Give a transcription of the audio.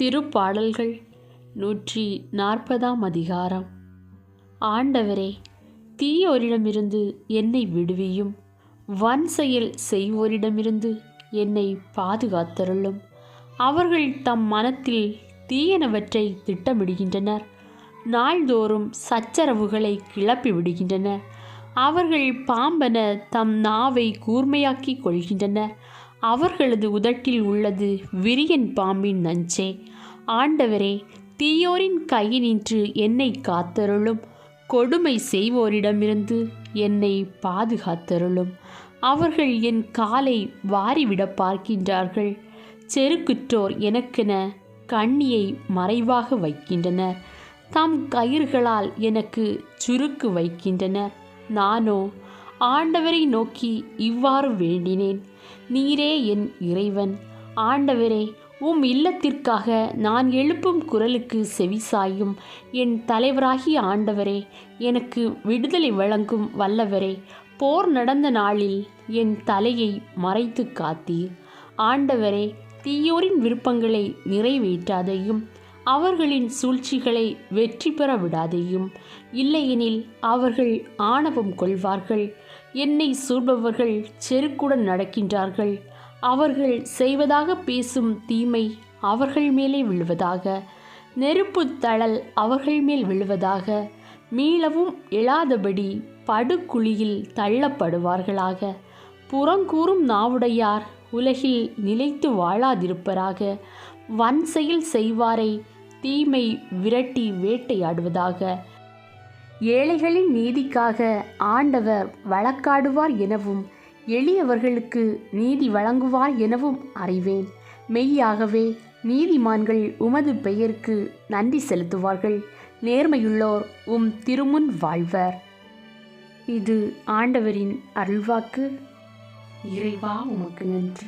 திருப்பாடல்கள் நூற்றி நாற்பதாம் அதிகாரம். ஆண்டவரே தீயோரிடமிருந்து என்னை விடுவியும். வன் செயல் செய்வோரிடமிருந்து என்னை பாதுகாத்தருளும். அவர்கள் தம் மனத்தில் தீயனவற்றை திட்டமிடுகின்றனர். நாள்தோறும் சச்சரவுகளை கிளப்பி விடுகின்றனர் அவர்கள் பாம்பென தம் நாவை கூர்மையாக்கிக் கொள்கின்றனர். அவர்களது உதட்டில் உள்ளது விரியன் பாம்பின் நஞ்சே. ஆண்டவரே தீயோரின் கையினின்று என்னை காத்தருளும். கொடுமை செய்வோரிடமிருந்து என்னை பாதுகாத்தருளும். அவர்கள் என் காலை வாரிவிட பார்க்கின்றார்கள். செருக்குற்றோர் எனக்கென கண்ணியை மறைவாக வைக்கின்றனர். தம் கயிர்களால் எனக்கு சுருக்கு வைக்கின்றனர். நானோ ஆண்டவரை நோக்கி இவ்வாறு வேண்டினேன். நீரே என் இறைவன். ஆண்டவரே உம் இல்லத்திற்காக நான் எழுப்பும் குரலுக்கு செவிசாயும் என் தலைவராகிய ஆண்டவரே எனக்கு விடுதலை வழங்கும் வல்லவரே போர் நடந்த நாளில் என் தலையை மறைத்து காத்தீர். ஆண்டவரே தீயோரின் விருப்பங்களை நிறைவேற்றாதையும். அவர்களின் சூழ்ச்சிகளை வெற்றி பெற விடாதையும். இல்லையெனில் அவர்கள் ஆணவம் கொள்வார்கள். என்னை சூழ்பவர்கள் செருக்குடன் நடக்கின்றார்கள். அவர்கள் செய்வதாக பேசும் தீமை அவர்கள் மேலே விழுவதாக. நெருப்பு தழல் அவர்கள் மேல் விழுவதாக. மீளவும் எழாதபடி படுகுழியில் தள்ளப்படுவார்களாக. புறங்கூறும் நாவுடையார் உலகில் நிலைத்து வாழாதிருப்பராக. வன் செயல் செய்வாரை. தீமை விரட்டி வேட்டையாடுவதாக. ஏழைகளின் நீதிக்காக ஆண்டவர் வழக்காடுவார் எனவும் எளியவர்களுக்கு நீதி வழங்குவார் எனவும் அறிவேன். மெய்யாகவே நீதிமான்கள் உமது பெயருக்கு நன்றி செலுத்துவார்கள். நேர்மையுள்ளோர் உம் திருமுன் வாழ்வர். இது ஆண்டவரின் அருள்வாக்கு. இறைவா உமக்கு நன்றி.